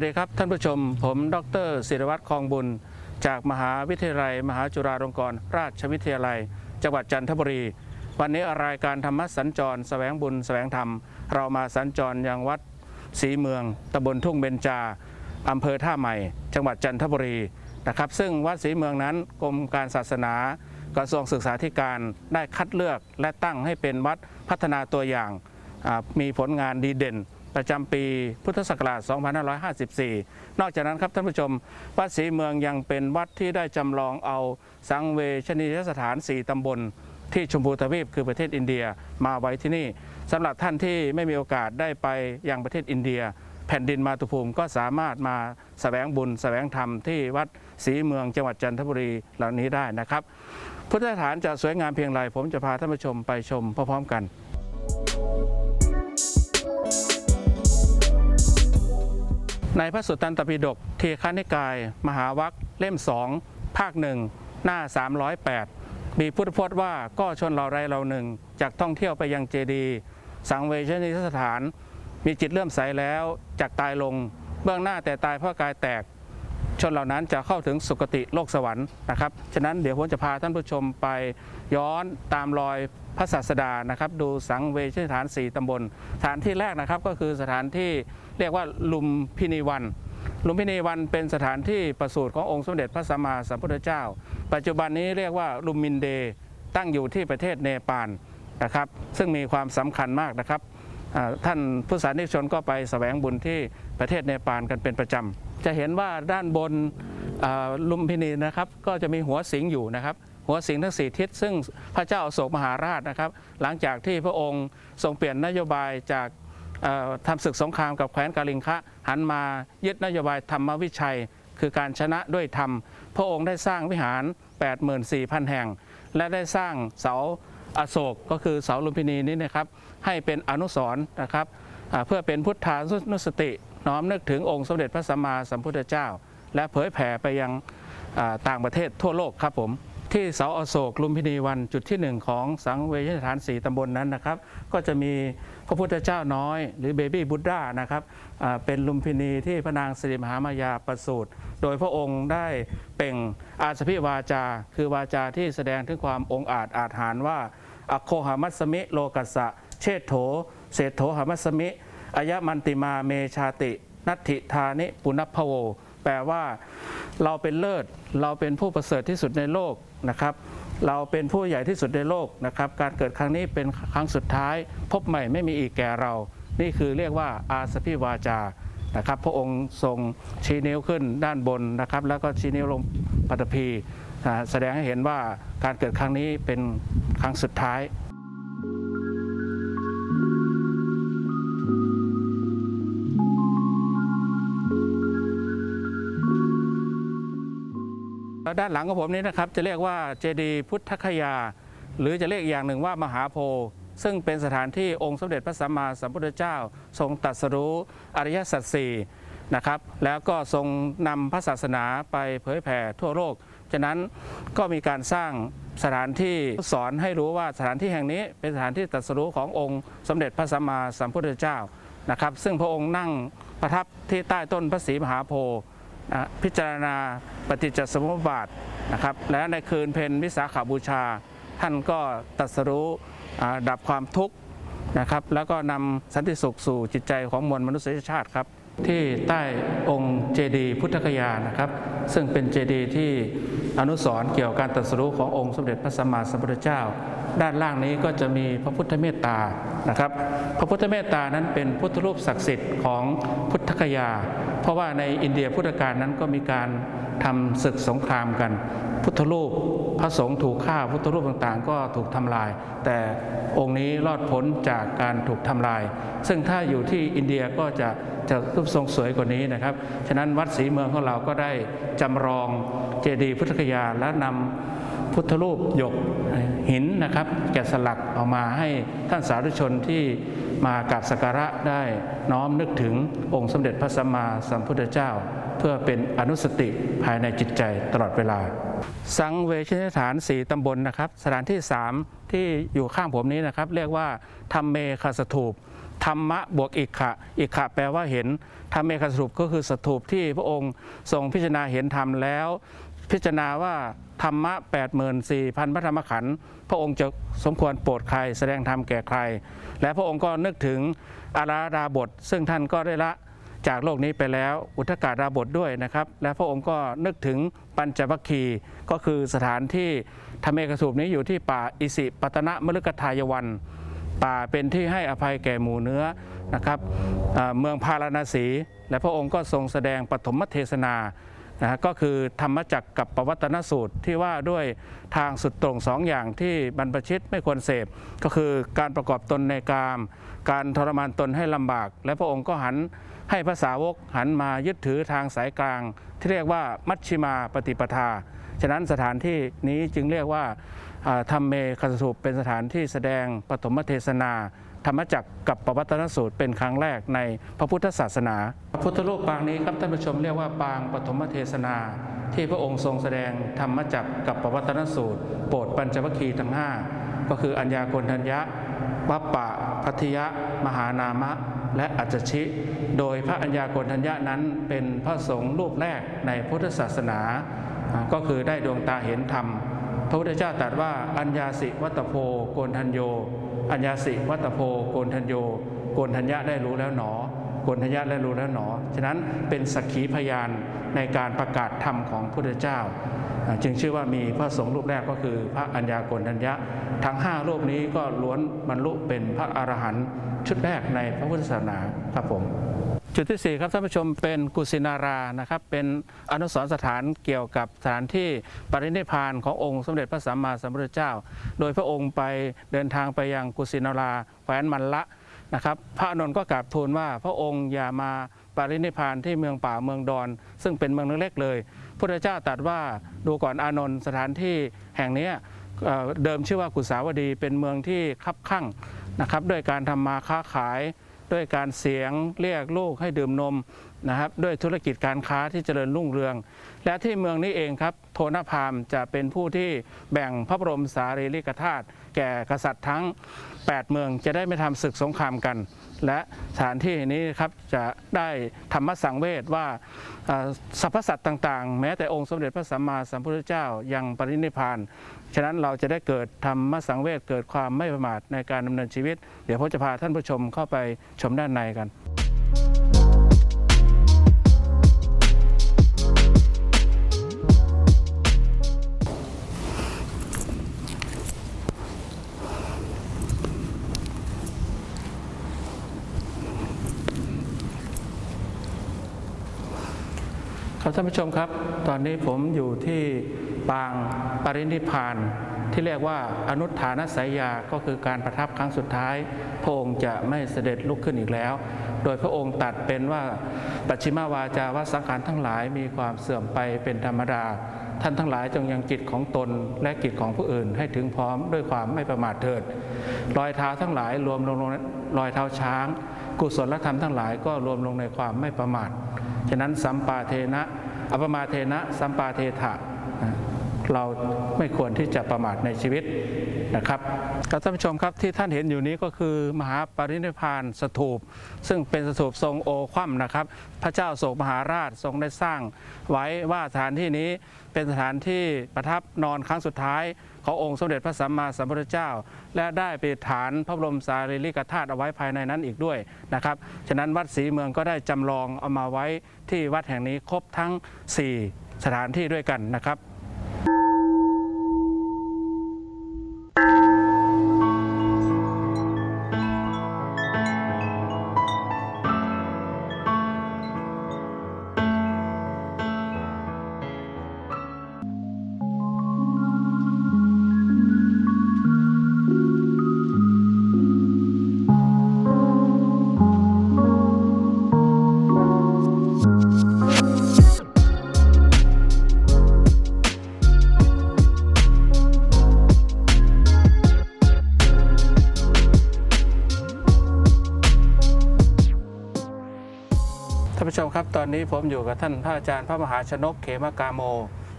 วัสดีครับ ท่านผู้ชม ผมดรศิรวัตรคลองบุญ จากมหาวิทยาลัย มหาจุฬาลงกรณราชวิทยาลัย จังหวัดจันทบุรี วันนี้รายการธรรมสัญจรแสวงบุญแสวงธรรม เรามาสัญจรยังวัดศรีเมืองตำบลทุ่งเบญจาอำเภอท่าใหม่ จังหวัดจันทบุรีนะครับ ซึ่งวัดศรีเมืองนั้นกรมการศาสนากระทรวงศึกษาธิการได้คัดเลือกและตั้งให้เป็นวัดพัฒนาตัวอย่างมีผลงานดีเด่น ประจำปีพุทธศักราช 2554 นอกจากนั้นครับท่านผู้ชม วัดศรีเมืองยังเป็นวัดที่ได้จำลองเอาสังเวชนียสถาน 4 ตำบล ที่ชมพูทวีปคือประเทศอินเดียมาไว้ที่นี่สำหรับท่านที่ไม่มีโอกาสได้ไปยังประเทศอินเดีย แผ่นดินมาตุภูมิก็สามารถมาแสวงบุญแสวงธรรมที่วัดศรีเมืองจังหวัดจันทบุรีเหล่านี้ได้นะครับพุทธสถานจะสวยงามเพียงไรผมจะพาท่านผู้ชมไปชมพร้อมๆกัน ในพระสุตตันตปิฎกเทคานิกาย มหาวัคเล่มสองภาคหนึ่งหน้า 308 มีพุทธพจน์ว่าก็ชนเราไรเราหนึ่งจากท่องเที่ยวไปยังเจดีสังเวชนิสถาน มีจิตเลื่อมใสแล้วจากตายลง เบื้องหน้าแต่ตายเพราะกายแตก ชนเหล่านั้นจะเข้าถึงสุคติโลกสวรรค์นะครับ ฉะนั้นเดี๋ยวผมจะพาท่านผู้ชมไปย้อนตามรอยพระศาสดานะครับ ดูสังเวชสถาน 4ตำบล สถานที่แรกนะครับก็คือสถานที่เรียกว่าลุมพินีวันลุมพินีวันเป็นสถานที่ประสูติขององค์สมเด็จพระสัมมาสัมพุทธเจ้า ปัจจุบันนี้เรียกว่าลุมมินเดย์ตั้งอยู่ที่ประเทศเนปาลนะครับ ซึ่งมีความสำคัญมากนะครับท่านผู้สานิกชนก็ไปแสวงบุญที่ประเทศเนปาลกันเป็นประจำ จะเห็นว่าด้านบนลุมพินีนะครับ ก็จะมีหัวสิงอยู่นะครับ หัวสิงทั้งสี่ทิศซึ่งพระเจ้าอโศกมหาราชนะครับ หลังจากที่พระองค์ทรงเปลี่ยนนโยบายจากทำศึกสงครามกับแคว้นกาลิงคะหันมายึดนโยบายธรรมวิชัย คือการชนะด้วยธรรม พระองค์ได้สร้างวิหาร 84,000 แห่ง และได้สร้างเสาอโศกก็คือเสาลุมพินีนี้นะครับให้เป็นอนุสรณ์นะครับเพื่อเป็นพุทธานุสติ น้อมนึกถึงองค์สมเด็จพระสัมมาสัมพุทธเจ้า และเผยแผ่ไปยังต่างประเทศทั่วโลกครับผม ที่เสาอโศกลุมพินีวันจุดที่หนึ่งของสังเวชสถานสีตำบลนนั้นนะครับ ก็จะมีพระพุทธเจ้าน้อย หรือเบบี้บุตดานะครับเป็นลุมพินีที่พระนางสิริมหามายาประสูติโดยพระองค์ได้เป่งอาสพิวาจา คือวาจาที่แสดงถึงความองอาจอาจหารว่าอโคหามัสสมิโลกัสสะเชษโถเศรษโถหามัสสมิ อายมันติมาเมชาติ นัตถิธานิปุณพโว แปลว่าเราเป็นเลิศ เราเป็นผู้ประเสริฐที่สุดในโลกนะครับ เราเป็นผู้ใหญ่ที่สุดในโลกนะครับ การเกิดครั้งนี้เป็นครั้งสุดท้าย พบใหม่ไม่มีอีกแก่เรา นี่คือเรียกว่าอาสพิวาจานะครับ พระองค์ทรงชี้นิ้วขึ้นด้านบนนะครับ แล้วก็ชี้นิ้วลงปัตภีแสดงให้เห็นว่าการเกิดครั้งนี้เป็นครั้งสุดท้าย ด้านหลังของผมนี้นะครับจะเรียกว่าเจดีย์พุทธคยา หรือจะเรียกอย่างหนึ่งว่ามหาโพธิ์ซึ่งเป็นสถานที่องค์สมเด็จพระสัมมาสัมพุทธเจ้า ทรงตรัสรู้อริยสัจสี่นะครับ แล้วก็ทรงนำพระศาสนาไปเผยแผ่ทั่วโลกฉะนั้นก็มีการสร้างสถานที่สอนให้รู้ว่าสถานที่แห่งนี้เป็นสถานที่ตรัสรู้ขององค์สมเด็จพระสัมมาสัมพุทธเจ้านะครับ ซึ่งพระองค์นั่งประทับที่ใต้ต้นพระศรีมหาโพธิ์ พิจารณาปฏิจจสมุปบาทนะครับและในคืนเพ็ญวิสาขาบูชา ท่านก็ตรัสรู้ดับความทุกข์นะครับแล้วก็นำสันติสุขสู่จิตใจของมวลมนุษยชาติครับที่ใต้องค์เจดีย์พุทธคยานะครับ ซึ่งเป็นเจดีย์ที่อนุสรณ์เกี่ยวกับการตรัสรู้ขององค์สมเด็จพระสัมมาสัมพุทธเจ้า ด้านล่างนี้ก็จะมีพระพุทธเมตตานะครับ พระพุทธเมตตานั้นเป็นพุทธรูปศักดิ์สิทธิ์ของพุทธคยา เพราะว่าในอินเดียพุทธกาลนั้นก็มีการทำศึกสงครามกัน พุทธรูปพระสงฆ์ถูกฆ่าพุทธรูปต่างๆ ก็ถูกทำลาย แต่องค์นี้รอดพ้นจากการถูกทำลาย ซึ่งถ้าอยู่ที่อินเดียก็จะจะรูปทรงสวยกว่านี้นะครับ ฉะนั้นวัดศรีเมืองของเราก็ได้จำลองเจดีย์พุทธคยาและนำ พุทธรูปหยกหินนะครับ แกะสลักออกมาให้ท่านสาธุชนที่มากราบสักการะได้น้อมนึกถึงองค์สมเด็จพระสัมมาสัมพุทธเจ้า เพื่อเป็นอนุสติภายในจิตใจตลอดเวลา สังเวชนสถานสีตำบลนะครับ สถานที่ 3 ที่อยู่ข้างผมนี้นะครับ เรียกว่าธรรมเมคาสถูปธรรมะบวกอิกขะอิกขะแปลว่าเห็นธรรมเอกสรุปก็คือสถูปที่พระองค์ทรงพิจารณาเห็นธรรมแล้ว พิจารณาว่าธรรมะ 84,000 พระธรรมขันธ์พระองค์จะสมควรโปรดใคร แสดงธรรมแก่ใคร และพระองค์ก็นึกถึงอาราดาบท ซึ่งท่านก็ได้ละจากโลกนี้ไปแล้วอุทกาดาบทด้วยนะครับ และพระองค์ก็นึกถึงปัญจวัคคีย์ก็คือสถานที่ธรรมเอกสูปนี้อยู่ที่ป่าอิสิปตนะมฤคทายวัน ป่าเป็นที่ให้อภัยแก่หมู่เนื้อนะครับเมืองพาราณสี และพระองค์ก็ทรงแสดงปฐมเทศนา นะก็คือธรรมจักรกับปวัตนสูตรที่ว่าด้วยทางสุดตรงสองอย่างที่บรรพชิตไม่ควรเสพ ก็คือการประกอบตนในกาม การทรมานตนให้ลำบาก และพระองค์ก็หันให้ภาษาวกหันมายึดถือทางสายกลาง ที่เรียกว่ามัชชิมาปฏิปทา ฉะนั้นสถานที่นี้จึงเรียกว่าธรรมเมคสถูปเป็นสถานที่แสดงปฐมเทศนา ธรรมจักรกับปวัตนสูตรเป็นครั้งแรกในพระพุทธศาสนา พระพุทธรูปปางนี้ครับท่านผู้ชมเรียกว่าปางปฐมเทศนา ที่พระองค์ทรงแสดงธรรมจักรกับปวัตนสูตร โปรดปัญจวัคคีย์ทั้งห้าก็คืออัญญาโกณทัญญะวัปปะพัทยะ มหานามะ และอัจฉิโดยพระอัญญาโกณทัญญะนั้นเป็นพระสงฆ์รูปแรกในพุทธศาสนา ก็คือได้ดวงตาเห็นธรรม พระพุทธเจ้าตรัสว่าอัญญาสิวัตโพโกนทัญโย อัญญาสิวัตโพโกนทัญโยโกนทัญญะได้รู้แล้วหนอโกนทัญญะได้รู้แล้วหนอ ฉะนั้นเป็นสักขีพยานในการประกาศธรรมของพระพุทธเจ้า จึงชื่อว่ามีพระสงฆ์รูปแรกก็คือพระอัญญาโกนทัญญะ ทั้งห้ารูปนี้ก็ล้วนบรรลุเป็นพระอรหันต์ชุดแรกในพระพุทธศาสนาครับผม จุดที่ 4 ครับท่านผู้ชมเป็นกุสินารานะครับเป็นอนุสรณ์สถานเกี่ยวกับสถานที่ปรินิพานขององค์สมเด็จพระสัมมาสัมพุทธเจ้า โดยพระองค์ไปเดินทางไปยังกุสินาราแคว้นมันละนะครับพระอนนท์ก็กราบทูลว่าพระองค์อย่ามาปรินิพานที่เมืองป่าเมืองดอน ซึ่งเป็นเมืองเล็กๆเลยพุทธเจ้าตรัสว่าดูก่อนอานนท์สถานที่แห่งนี้เเดิมชื่อว่ากุสาวดีเป็นเมืองที่คับคั่งนะครับด้วยการทำมาค้าขาย ด้วยการเสียงเรียกลูกให้ดื่มนมนะครับด้วยธุรกิจการค้าที่เจริญรุ่งเรือง และที่เมืองนี้เองครับโทนพามจะเป็นผู้ที่แบ่งพระบรมสารีริกธาตุ แก่กษัตริย์ทั้ง 8 เมืองจะได้ไม่ทำศึกสงครามกัน และสถานที่นี้ครับจะได้ธรรมสังเวชว่าสรรพสัตว์ต่างๆ แม้แต่องค์สมเด็จพระสัมมาสัมพุทธเจ้ายังปรินิพานฉะนั้นเราจะได้เกิดธรรมสังเวชเกิดความไม่ประมาทในการดำเนินชีวิต เดี๋ยวผมจะพาท่านผู้ชมเข้าไปชมด้านในกันานผู้ชมครับ ตอนนี้ผมอยู่ที่ปางปรินิพาน ที่เรียกว่าอนุฐานสายยาก็คือการประทับครั้งสุดท้าย พระองค์จะไม่เสด็จลุกขึ้นอีกแล้ว โดยพระองค์ตัดเป็นว่าปัจฉิมาวาจาว่าสังขารทั้งหลายมีความเสื่อมไปเป็นธรรมดา ท่านทั้งหลายจงยังกิจของตนและกิจของผู้อื่นให้ถึงพร้อมด้วยความไม่ประมาทเถิด รอยเท้าทั้งหลายรวมลงรอยเท้าช้าง กุศลธรรมทั้งหลายก็รวมลงในความไม่ประมาทฉะนั้นสัมปาเทนะ อัปมาเทนะสัมปาเทถะเราไม่ควรที่จะประมาทในชีวิตนะครับท่านผู้ชมครับที่ท่านเห็นอยู่นี้ก็คือมหาปรินิพพานสถูป ซึ่งเป็นสถูปทรงโอคว่ำนะครับ พระเจ้าโศกมหาราชทรงได้สร้างไว้ว่าสถานที่นี้เป็นสถานที่ประทับนอนครั้งสุดท้าย ขององค์สมเด็จพระสัมมาสัมพุทธเจ้า และได้ไปฐานพระบรมสารีริกธาตุเอาไว้ภายในนั้นอีกด้วยนะครับฉะนั้นวัดศรีเมืองก็ได้จำลองเอามาไว้ที่วัดแห่งนี้ครบทั้ง 4 สถานที่ด้วยกันนะครับ นนี้ผมอยู่กับท่านพระอาจารย์พระมหาชนกเขมกาโม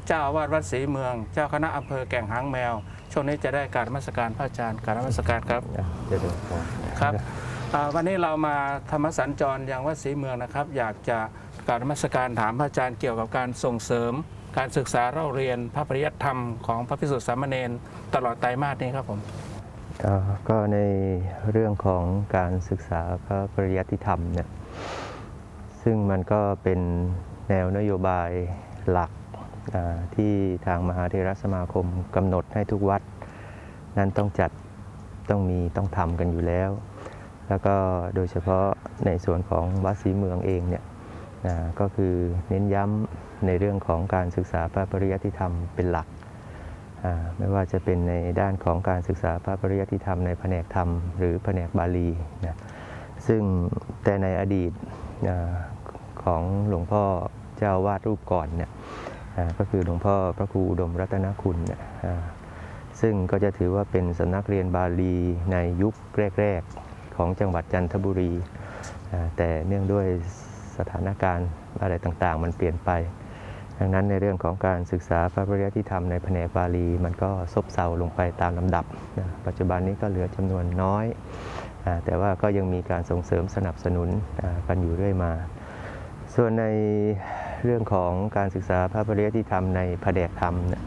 เจ้าอาวาสวัดศรีเมือง เจ้าคณะอำเภอแก่งหางแมว ช่วงนี้จะได้การนมัสการพระอาจารย์การนมัสการครับเดี๋ยวดูก่อนครับอ่าวันนี้เรามาธรรมสัญจรยังวัดศรีเมืองนะครับ อยากจะกรารนมัสการถามพระอาจารย์เกี่ยวกับการส่งเสริม การศึกษาเราเรียนพระปริยัติธรรมของพระพิสุทธิสามเณรตลอดไตรมาสนี้ครับผมเอ่อก็ในเรื่องของการศึกษาพระปริยัติธรรมเนี่ย ซึ่งมันก็เป็นแนวนโยบายหลักที่ทางมหาเทรสมาคมกำหนดให้ทุกวัด นั้นต้องจัดต้องมีต้องทำกันอยู่แล้ว แล้วก็โดยเฉพาะในส่วนของวัดศรีเมืองเองเนี่ยก็คือเน้นย้ำในเรื่องของการศึกษาพระปริยัติธรรมเป็นหลัก ไม่ว่าจะเป็นในด้านของการศึกษาพระปริยัติธรรมในแผนกธรรม หรือแผนกบาลีนะซึ่งแต่ในอดีต ของหลวงพ่อเจ้าวาดรูปก่อนเนี่ยก็คือหลวงพ่อพระครูอุดมรัตนคุณเนี่ยซึ่งก็จะถือว่าเป็นสำนักเรียนบาลีในยุคแรก ๆ ของจังหวัดจันทบุรี แต่เนื่องด้วยสถานการณ์อะไรต่างๆ มันเปลี่ยนไป ดังนั้นในเรื่องของการศึกษาพระปริยัติธรรมในแผนกบาลี มันก็ซบเซาลงไปตามลำดับนะปัจจุบันนี้ก็เหลือจำนวนน้อย แต่ว่าก็ยังมีการส่งเสริมสนับสนุนกันอยู่เรื่อยมา ส่วนในเรื่องของการศึกษาพระปริยัติธรรมในแผนกธรรมนี่ย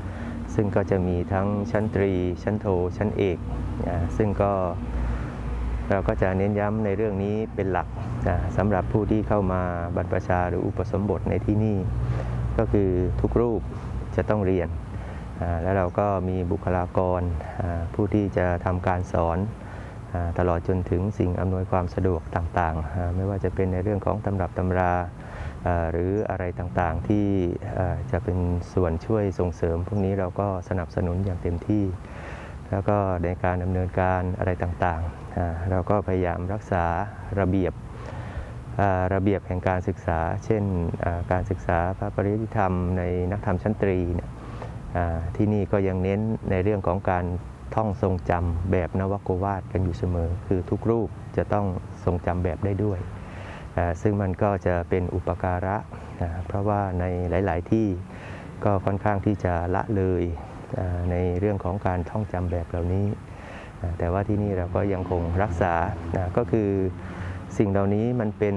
ซึ่งก็จะมีทั้งชั้นตรี ชั้นโท ชั้นเอกอ่าซึ่งก็เราก็จะเน้นย้ำในเรื่องนี้เป็นหลักนะสำหรับผู้ที่เข้ามาบรรพชาหรืออุปสมบทในที่นี่ ก็คือทุกรูปจะต้องเรียน แล้วเราก็มีบุคลากรผู้ที่จะทำการสอนตลอดจนถึงสิ่งอำนวยความสะดวกต่างๆ ไม่ว่าจะเป็นในเรื่องของตำรับตำรา หรืออะไรต่างๆที่จะเป็นส่วนช่วยส่งเสริม พวกนี้เราก็สนับสนุนอย่างเต็มที่ แล้วก็ในการดำเนินการอะไรต่างๆ เราก็พยายามรักษาระเบียบระเบียบแห่งการศึกษา เช่นการศึกษาพระปริยัติธรรมในนักธรรมชั้นตรีเนี่ยที่นี่ก็ยังเน้นในเรื่องของการท่องทรงจำแบบนวโกวาทกันอยู่เสมอ คือทุกรูปจะต้องทรงจำแบบได้ด้วย ซึ่งมันก็จะเป็นอุปการะเพราะว่าในหลาย ๆ ที่ก็ค่อนข้างที่จะละเลยในเรื่องของการท่องจำแบบเหล่านี้ แต่ว่าที่นี่เราก็ยังคงรักษานะก็คือสิ่งเหล่านี้มันเป็น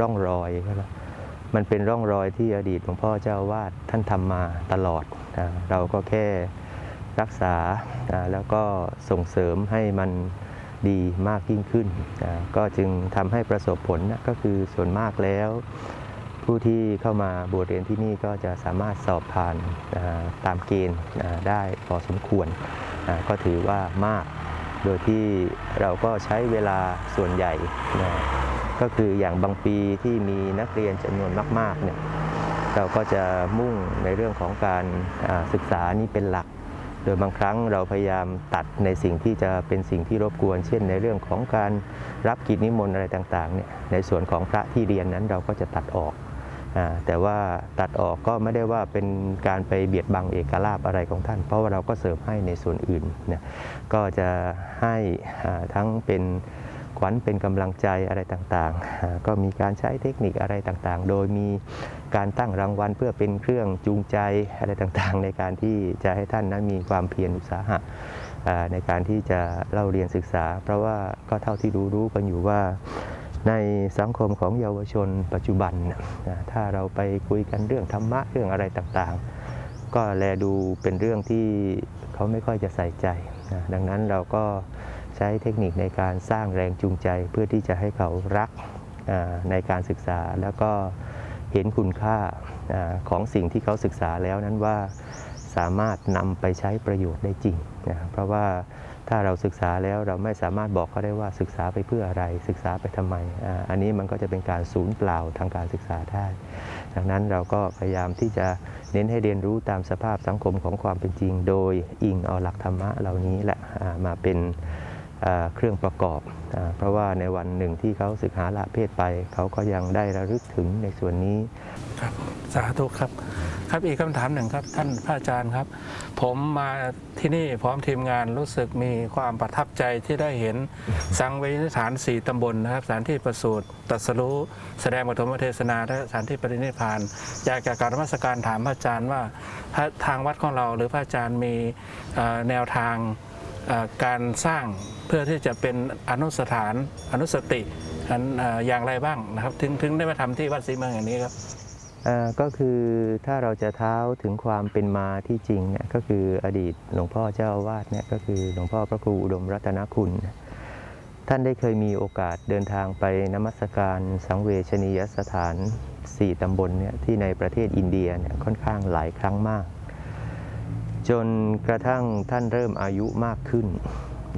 ร่องรอยมันเป็นร่องรอยที่อดีตหลวงพ่อเจ้าวาดท่านทำมาตลอดเราก็แค่รักษาแล้วก็ส่งเสริมให้มัน ดีมากยิ่งขึ้น ก็จึงทำให้ประสบผลนะก็คือส่วนมากแล้ว ผู้ที่เข้ามาบวชเรียนที่นี่ก็จะสามารถสอบผ่านตามเกณฑ์ได้พอสมควร ก็ถือว่ามาก โดยที่เราก็ใช้เวลาส่วนใหญ่ ก็คืออย่างบางปีที่มีนักเรียนจำนวนมากๆเนี่ยเราก็จะมุ่งในเรื่องของการศึกษานี้เป็นหลัก โดยบางครั้งเราพยายามตัดในสิ่งที่จะเป็นสิ่งที่รบกวน เช่น ในเรื่องของการรับกิจนิมนต์อะไรต่างๆเนี่ยในส่วนของพระที่เรียนนั้นเราก็จะตัดออกอแต่ว่าตัดออกก็ไม่ได้ว่าเป็นการไปเบียดบังเอกลาภอะไรของท่าน เพราะว่าเราก็เสริมให้ในส่วนอื่นเนี่ยก็จะให้ทั้งเป็น ขวัญเป็นกำลังใจอะไรต่างๆ ก็มีการใช้เทคนิคอะไรต่างๆ โดยมีการตั้งรางวัลเพื่อเป็นเครื่องจูงใจอะไรต่างๆ ในการที่จะให้ท่านนั้นมีความเพียรอุตสาหะในการที่จะเล่าเรียนศึกษา เพราะว่าก็เท่าที่รู้รู้กันอยู่ว่าในสังคมของเยาวชนปัจจุบัน ถ้าเราไปคุยกันเรื่องธรรมะเรื่องอะไรต่างๆ ก็แลดูเป็นเรื่องที่เขาไม่ค่อยจะใส่ใจ ดังนั้นเราก็ ใช้เทคนิคในการสร้างแรงจูงใจ เพื่อที่จะให้เขารักในการศึกษา แล้วก็เห็นคุณค่าอของสิ่งที่เขาศึกษาแล้วนั้นว่าสามารถนำไปใช้ประโยชน์ได้จริงนะเพราะว่าถ้าเราศึกษาแล้วเราไม่สามารถบอกเขาได้ว่าศึกษาไปเพื่ออะไร ศึกษาไปทำไมออันนี้มันก็จะเป็นการสูญเปล่าทางการศึกษาได้ ดังนั้นเราก็พยายามที่จะเน้นให้เรียนรู้ตามสภาพสังคมของความเป็นจริง โดยอิงเอาหลักธรรมะเหล่านี้แหละมาเป็น เครื่องประกอบอเพราะว่าในวันหนึ่งที่เขาศึกหาละเพศไป เขาก็ยังได้ระลึกถึงในส่วนนี้ครับสาธุครับ ครับอีกคำถามหนึ่งครับ ท่านพระอาจารย์ครับ ผมมาที่นี่พร้อมทีมงานรู้สึกมีความประทับใจที่ได้เห็นสังเวยนฐานสี่ตำบลนะครับสถานที่ประสูติตรัสรู้แสดงปฐมเทศนาและสถานที่ปรินิพาน อยากจะกรารนมัสการถามพระอาจารย์ว่าทางวัดของเราหรือพระอาจารย์มีแนวทาง การสร้างเพื่อที่จะเป็นอนุสถานอนุสติอย่างไรบ้างนะครับ ถึงถึงได้มาทำที่วัดศรีเมืองอย่างนี้ครับก็คือถ้าเราจะเท้าถึงความเป็นมาที่จริงเนี่ยก็คืออดีตหลวงพ่อเจ้าอาวาสเนี่ยก็คือหลวงพ่อพระครูอุดมรัตนคุณ ท่านได้เคยมีโอกาสเดินทางไปนมัสการสังเวชนียสถาน 4 ตำบลเนี่ยที่ในประเทศอินเดียเนี่ยค่อนข้างหลายครั้งมาก จนกระทั่งท่านเริ่มอายุมากขึ้น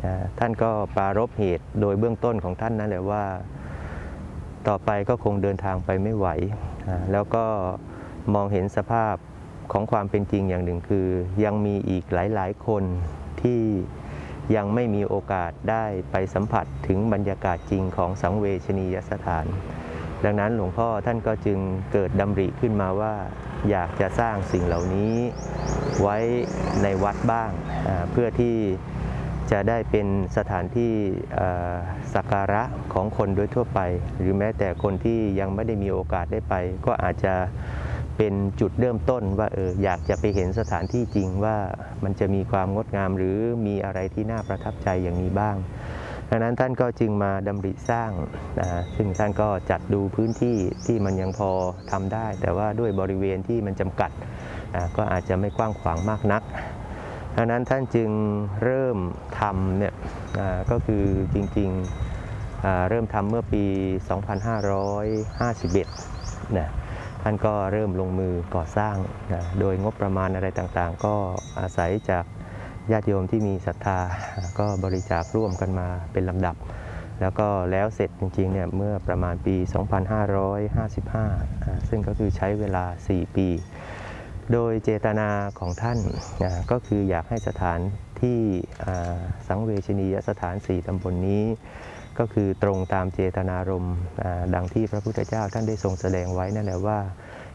นะท่านก็ปรารบเหตุโดยเบื้องต้นของท่านนั่นแหละว่า ต่อไปก็คงเดินทางไปไม่ไหวแล้วก็มองเห็นสภาพของความเป็นจริงอย่างหนึ่งคือ ยังมีอีกหลายๆ คนที่ยังไม่มีโอกาสได้ไปสัมผัสถึงบรรยากาศจริงของสังเวชนียสถาน ดังนั้นหลวงพ่อท่านก็จึงเกิดดำริขึ้นมาว่า อยากจะสร้างสิ่งเหล่านี้ไว้ในวัดบ้าง เพื่อที่จะได้เป็นสถานที่สักการะของคนโดยทั่วไป หรือแม้แต่คนที่ยังไม่ได้มีโอกาสได้ไป ก็อาจจะเป็นจุดเริ่มต้นว่าเอออยากจะไปเห็นสถานที่จริงว่ามันจะมีความงดงามหรือมีอะไรที่น่าประทับใจอย่างนี้บ้าง ดังนั้นท่านก็จึงมาดำริสร้างนะซึ่งท่านก็จัดดูพื้นที่ที่มันยังพอทำได้ แต่ว่าด้วยบริเวณที่มันจำกัดอ่าก็อาจจะไม่กว้างขวางมากนักดังนั้นท่านจึงเริ่มทำเนี่ยก็คือจริงๆเริ่มทำเมื่อปี 2551นะท่านก็เริ่มลงมือก่อสร้างนะโดยงบประมาณอะไรต่างๆ ก็อาศัยจาก ญาติโยมที่มีศรัทธาก็บริจาคร่วมกันมาเป็นลำดับ แล้วก็แล้วเสร็จจริงๆเนี่ยเมื่อประมาณปี 2555 ซึ่งก็คือใช้เวลา 4 ปี โดยเจตนาของท่านก็คืออยากให้สถานที่สังเวชนียสถานสี่ตำบลนนี้ก็คือตรงตามเจตนารมณ์ดังที่พระพุทธเจ้าท่านได้ทรงแสดงไว้นั่นแหละว่า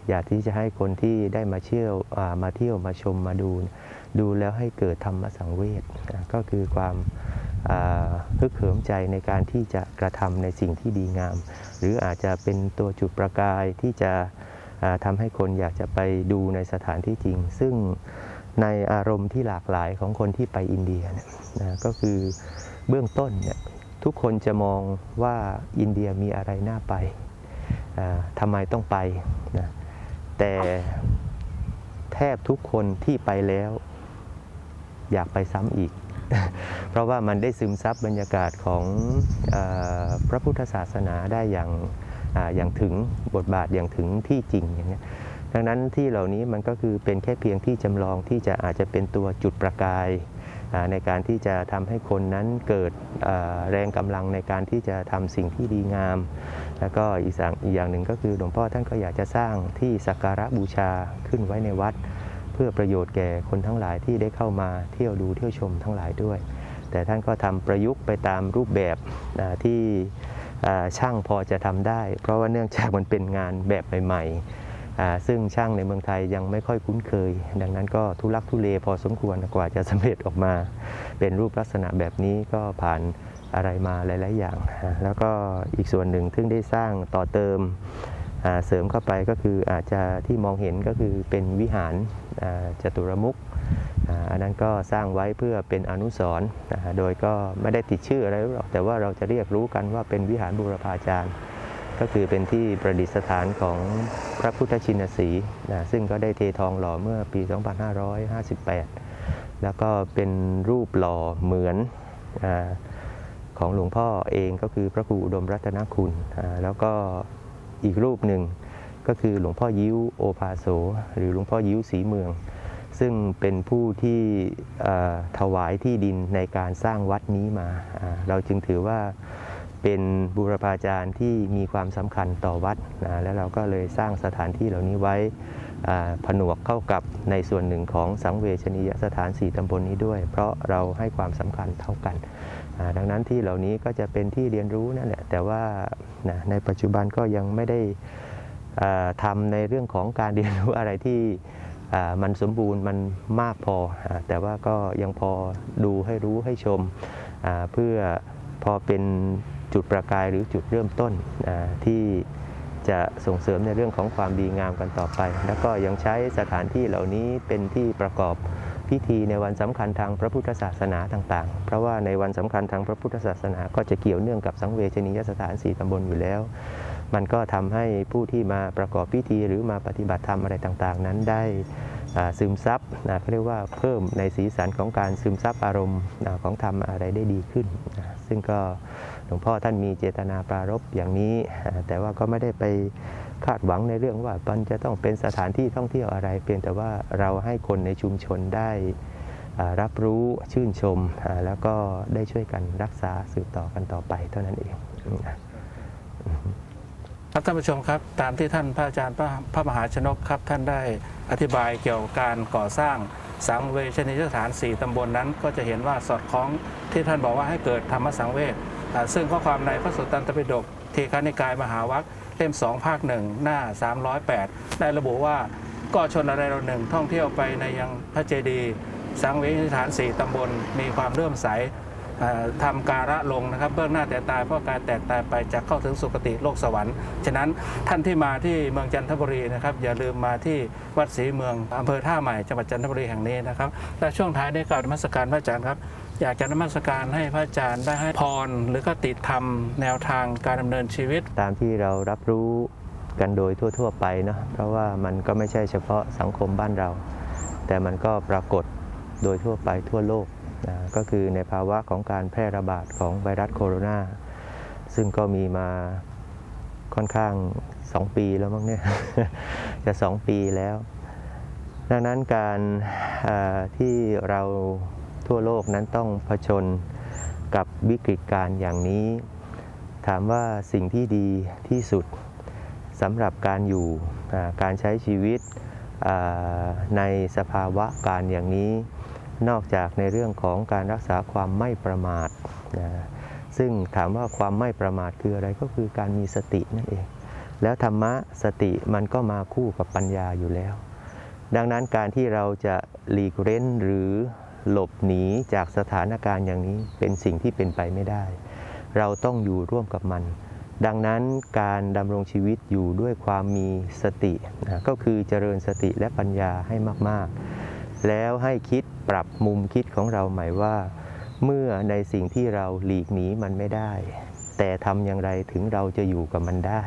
อยากที่จะให้คนที่ได้มาเที่ยวมาเที่ยวมาชมมาดู ดูแล้วให้เกิดธรรมสังเวชก็คือความฮึกเหิมใจในการที่จะกระทำในสิ่งที่ดีงาม หรืออาจจะเป็นตัวจุดประกายที่จะอ่าทำให้คนอยากจะไปดูในสถานที่จริง ซึ่งในอารมณ์ที่หลากหลายของคนที่ไปอินเดียเนี่ยนะก็คือเบื้องต้นเนี่ยทุกคนจะมองว่าอินเดียมีอะไรน่าไปอ่าทำไมต้องไปนะแต่แทบทุกคนที่ไปแล้ว อยากไปซ้ำอีก เพราะว่ามันได้ซึมซับบรรยากาศของอพระพุทธศาสนาได้อย่างออย่างถึงบทบาทอย่างถึงที่จริงอย่างเงี้ดังนั้นที่เหล่านี้มันก็คือเป็นแค่เพียงที่จำลองที่จะอาจจะเป็นตัวจุดประกายในการที่จะทำให้คนนั้นเกิดแรงกำลังในการที่จะทำสิ่งที่ดีงาม แล้วก็อีกอย่างหนึ่งก็คือหลวงพ่อท่านก็อยากจะสร้างที่สักการะบูชาขึ้นไว้ในวัด พื่อประโยชน์แก่คนทั้งหลายที่ได้เข้ามาเที่ยวดูเที่ยวชมทั้งหลายด้วย แต่ท่านก็ทำประยุกต์ไปตามรูปแบบที่ช่างพอจะทำได้ เพราะว่าเนื่องจากมันเป็นงานแบบใหม่ๆซึ่งช่างในเมืองไทยยังไม่ค่อยคุ้นเคย ดังนั้นก็ทุลักทุเลพอสมควรกว่าจะสำเร็จออกมา เป็นรูปลักษณะแบบนี้ก็ผ่านอะไรมาหลาย ๆ อย่าง แล้วก็อีกส่วนหนึ่งซึ่งได้สร้างต่อเติมเสริมเข้าไปก็คืออาจจะที่มองเห็นก็คือเป็นวิหาร จตุรมุขอันนั้นก็สร้างไว้เพื่อเป็นอนุสรณ์โดยก็ไม่ได้ติดชื่ออะไรหรอกแต่ว่าเราจะเรียกรู้กันว่าเป็นวิหารบูรพาจารย์ ก็คือเป็นที่ประดิษฐานของพระพุทธชินสีห์นะซึ่งก็ได้เททองหล่อเมื่อปี 2558 แล้วก็เป็นรูปหล่อเหมือนอของหลวงพ่อเองก็คือพระครูอุดมรัตนคุณ แล้วก็อีกรูปหนึ่ง ก็คือหลวงพ่อยิ้วโอภาโส หรือหลวงพ่อยิ้วศรีเมือง ซึ่งเป็นผู้ที่ถวายที่ดินในการสร้างวัดนี้มา เราจึงถือว่าเป็นบูรพาจารย์ที่มีความสำคัญต่อวัดนะแล้วเราก็เลยสร้างสถานที่เหล่านี้ไว้ผนวกเข้ากับในส่วนหนึ่งของสังเวชนียสถานสี่ตำบลนี้ด้วย เพราะเราให้ความสำคัญเท่ากัน ดังนั้นที่เหล่านี้ก็จะเป็นที่เรียนรู้นั่นแหละแต่ว่าในปัจจุบันก็ยังไม่ได้ ทำในเรื่องของการเรียนรู้อะไรที่มันสมบูรณ์มันมากพอ แต่ว่าก็ยังพอดูให้รู้ให้ชม เพื่อพอเป็นจุดประกายหรือจุดเริ่มต้นที่จะส่งเสริมในเรื่องของความดีงามกันต่อไป แล้วก็ยังใช้สถานที่เหล่านี้เป็นที่ประกอบพิธีในวันสำคัญทางพระพุทธศาสนาต่างๆ เพราะว่าในวันสำคัญทางพระพุทธศาสนา ก็จะเกี่ยวเนื่องกับสังเวชนียสถานสี่ตำบลอยู่แล้ว มันก็ทำให้ผู้ที่มาประกอบพิธีหรือมาปฏิบัติธรรมอะไรต่างๆ นั้นได้ซึมซับนะเขาเรียกว่าเพิ่มในสีสันของการซึมซับอารมณ์ของธรรมอะไรได้ดีขึ้นนะซึ่งก็หลวงพ่อท่านมีเจตนาปรารภอย่างนี้ แต่ว่าก็ไม่ได้ไปคาดหวังในเรื่องว่ามันจะต้องเป็นสถานที่ท่องเที่ยวอะไร เพียงแต่ว่าเราให้คนในชุมชนได้รับรู้ชื่นชม แล้วก็ได้ช่วยกันรักษาสืบต่อกันต่อไปเท่านั้นเอง ครับท่านผู้ชมครับ ตามที่ท่านพระอาจารย์พระพระมหาชนกครับ ท่านได้อธิบายเกี่ยวกับการก่อสร้างสังเวชนียสถาน 4 ตำบลนนั้น ก็จะเห็นว่าสอดคล้องที่ท่านบอกว่าให้เกิดธรรมสังเวชซึ่งข้อความในพระสุตตันตปิฎกเทีฆานิกายมหาวัคเล่ม 2 ภาค 1 หน้า 308 ได้ระบุว่าก็ชนอะไรเราหนึ่งท่องเที่ยวไปในยังพระเจดีย์สังเวชนียสถาน 4 ตำบลมีความเลื่อมใส ทำการะลงนะครับเบื้องหน้าแต่ตายเพราะการแตกตายไปจะเข้าถึงสุคติโลกสวรรค์ฉะนั้นท่านที่มาที่เมืองจันทบุรีนะครับอย่าลืมมาที่วัดศรีเมืองอำเภอท่าใหม่จังหวัดจันทบุรีแห่งนี้นะครับและช่วงท้ายได้กล่าวนมัสการพระอาจารย์ครับอยากจะนมัสการให้พระอาจารย์ได้ให้พร หรือก็ติดธรรมแนวทางการดำเนินชีวิต ตามที่เรารับรู้กันโดยทั่ว ๆ ไปเนาะเพราะว่ามันก็ไม่ใช่เฉพาะสังคมบ้านเรา แต่มันก็ปรากฏโดยทั่วไปทั่วโลก นะก็คือในภาวะของการแพร่ระบาดของไวรัสโคโรนาซึ่งก็มีมาค่อนข้าง 2 ปีแล้วมั้งเนี่ย จะ 2 ปีแล้ว ดังนั้นการที่เราทั่วโลกนั้นต้องเผชิญกับวิกฤตการณ์อย่างนี้ ถามว่าสิ่งที่ดีที่สุดสำหรับการอยู่การใช้ชีวิตในสภาวะการอย่างนี้ นอกจากในเรื่องของการรักษาความไม่ประมาทนะซึ่งถามว่าความไม่ประมาทคืออะไรก็คือการมีสตินั่นเอง แล้วธรรมะสติมันก็มาคู่กับปัญญาอยู่แล้ว ดังนั้นการที่เราจะหลีกเล่นหรือหลบหนีจากสถานการณ์อย่างนี้เป็นสิ่งที่เป็นไปไม่ได้ เราต้องอยู่ร่วมกับมัน ดังนั้นการดำรงชีวิตอยู่ด้วยความมีสตินะก็คือเจริญสติและปัญญาให้มาก ๆ แล้วให้คิดปรับมุมคิดของเราหมายว่า เมื่อในสิ่งที่เราหลีกหนีมันไม่ได้ แต่ทำอย่างไรถึงเราจะอยู่กับมันได้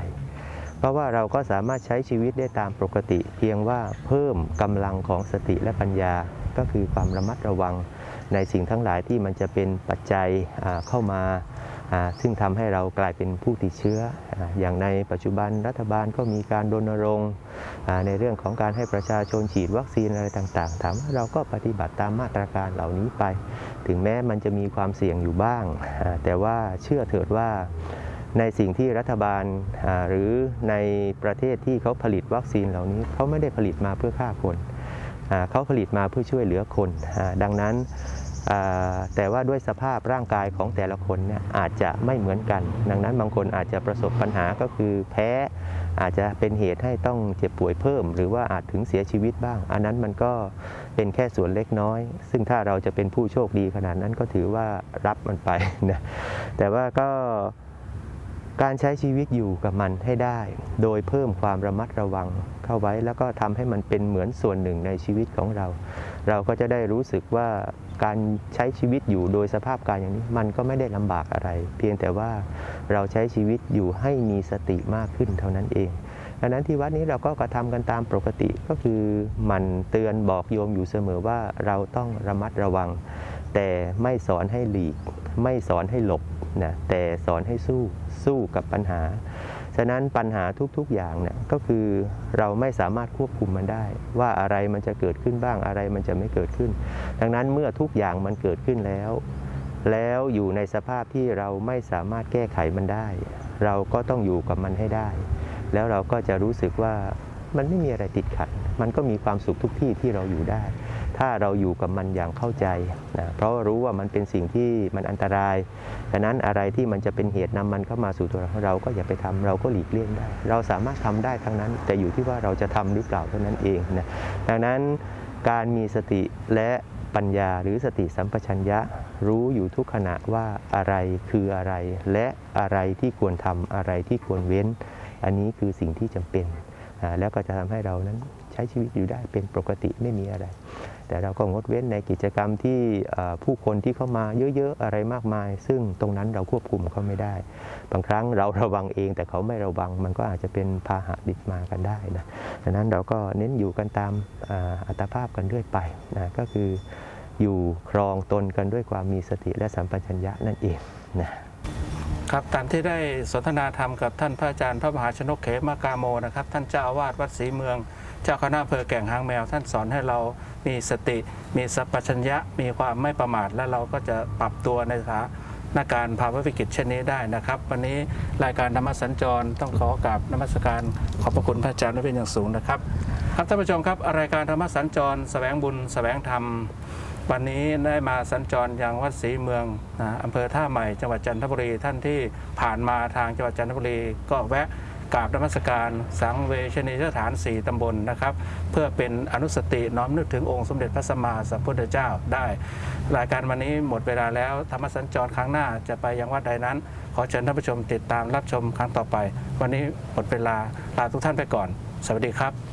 เพราะว่าเราก็สามารถใช้ชีวิตได้ตามปกติ เพียงว่าเพิ่มกำลังของสติและปัญญาก็คือความระมัดระวังในสิ่งทั้งหลายที่มันจะเป็นปัจจัยเข้ามา ซึ่งทำให้เรากลายเป็นผู้ติดเชื้อออย่างในปัจจุบันรัฐบาลก็มีการรณรงค์ในเรื่องของการให้ประชาชนฉีดวัคซีนอะไรต่างๆถามเราก็ปฏิบัติตามมาตรการเหล่านี้ไป ถึงแม้มันจะมีความเสี่ยงอยู่บ้าง แต่ว่าเชื่อเถิดว่าในสิ่งที่รัฐบาลหรือในประเทศที่เขาผลิตวัคซีนเหล่านี้เขาไม่ได้ผลิตมาเพื่อฆ่าคนเขาผลิตมาเพื่อช่วยเหลือคน ดังนั้น แต่ว่าด้วยสภาพร่างกายของแต่ละคนเนี่ยอาจจะไม่เหมือนกัน ดังนั้นบางคนอาจจะประสบปัญหาก็คือแพ้อาจจะเป็นเหตุให้ต้องเจ็บป่วยเพิ่ม หรือว่าอาจถึงเสียชีวิตบ้าง อันนั้นมันก็เป็นแค่ส่วนเล็กน้อย ซึ่งถ้าเราจะเป็นผู้โชคดีขนาดนั้นก็ถือว่ารับมันไปนะแต่ว่าก็การใช้ชีวิตอยู่กับมันให้ได้ โดยเพิ่มความระมัดระวังเข้าไว้ แล้วก็ทำให้มันเป็นเหมือนส่วนหนึ่งในชีวิตของเรา เราก็จะได้รู้สึกว่า การใช้ชีวิตอยู่โดยสภาพการอย่างนี้มันก็ไม่ได้ลำบากอะไร เพียงแต่ว่าเราใช้ชีวิตอยู่ให้มีสติมากขึ้นเท่านั้นเอง ดังนั้นที่วัดนี้เราก็กระทำกันตามปกติก็คือหมันเตือนบอกโยมอยู่เสมอว่าเราต้องระมัดระวัง แต่ไม่สอนให้หลีก ไม่สอนให้หลบนะแต่สอนให้สู้สู้กับปัญหา ฉะนั้นปัญหาทุกๆอย่างเนี่ยก็คือเราไม่สามารถควบคุมมันได้ ว่าอะไรมันจะเกิดขึ้นบ้างอะไรมันจะไม่เกิดขึ้น ดังนั้นเมื่อทุกอย่างมันเกิดขึ้นแล้ว แล้วอยู่ในสภาพที่เราไม่สามารถแก้ไขมันได้ เราก็ต้องอยู่กับมันให้ได้ แล้วเราก็จะรู้สึกว่ามันไม่มีอะไรติดขัด มันก็มีความสุขทุกที่ที่เราอยู่ได้ ถ้าเราอยู่กับมันอย่างเข้าใจนะเพราะรู้ว่ามันเป็นสิ่งที่มันอันตรายดังนั้นอะไรที่มันจะเป็นเหตุนำมันเข้ามาสู่ตัวเราเราก็อย่าไปทำเราก็หลีกเลี่ยงได้ เราสามารถทำได้ทั้งนั้น แต่อยู่ที่ว่าเราจะทำหรือเปล่าเท่านั้นเองนะดังนั้นการมีสติและปัญญาหรือสติสัมปชัญญะรู้อยู่ทุกขณะว่าอะไรคืออะไร และอะไรที่ควรทำอะไรที่ควรเว้น อันนี้คือสิ่งที่จำเป็น แล้วก็จะทำให้เรานั้นใช้ชีวิตอยู่ได้เป็นปกติไม่มีอะไร แต่เราก็งดเว้นในกิจกรรมที่ผู้คนที่เข้ามาเยอะๆอะไรมากมาย ซึ่งตรงนั้นเราควบคุมเขาไม่ได้ บางครั้งเราระวังเองแต่เขาไม่ระวังมันก็อาจจะเป็นพาหะติดมากันได้นะดังนั้นเราก็เน้นอยู่กันตามอัตภาพกันเรื่อยไปนะก็คืออยู่ครองตนกันด้วยความมีสติและสัมปชัญญะนั่นเองนะครับตามที่ได้สนทนาธรรมกับท่านพระอาจารย์พระมหาชนกเขมากาโมนะครับ ท่านเจ้าอาวาสวัดศรีเมือง เจ้าคณะอำเภอแก่งหางแมว ท่านสอนให้เรา มีสติ มีสัพพัญญะ มีความไม่ประมาท และเราก็จะปรับตัวในสถานการณ์ภาวะวิกฤตเช่นนี้ได้นะครับ วันนี้รายการธรรมสัญจรต้องขอกราบนมัสการขอบพระคุณพระอาจารย์ไว้เป็นอย่างสูงนะครับ ครับท่านผู้ชมครับรายการธรรมสัญจรแสวงบุญแสวงธรรมวันนี้ได้มาสัญจรยังวัดศรีเมืองนะอำเภอท่าใหม่จังหวัดจันทบุรีท่านที่ผ่านมาทางจังหวัดจันทบุรีก็แวะ กราบนมัสการสังเวชนียสถาน 4 ตำบลนะครับ เพื่อเป็นอนุสติน้อมนึกถึงองค์สมเด็จพระสัมมาสัมพุทธเจ้าได้ รายการวันนี้หมดเวลาแล้ว ธรรมสัญจรครั้งหน้าจะไปยังวัดใดนั้น ขอเชิญท่านผู้ชมติดตามรับชมครั้งต่อไป วันนี้หมดเวลาลาทุกท่านไปก่อน สวัสดีครับ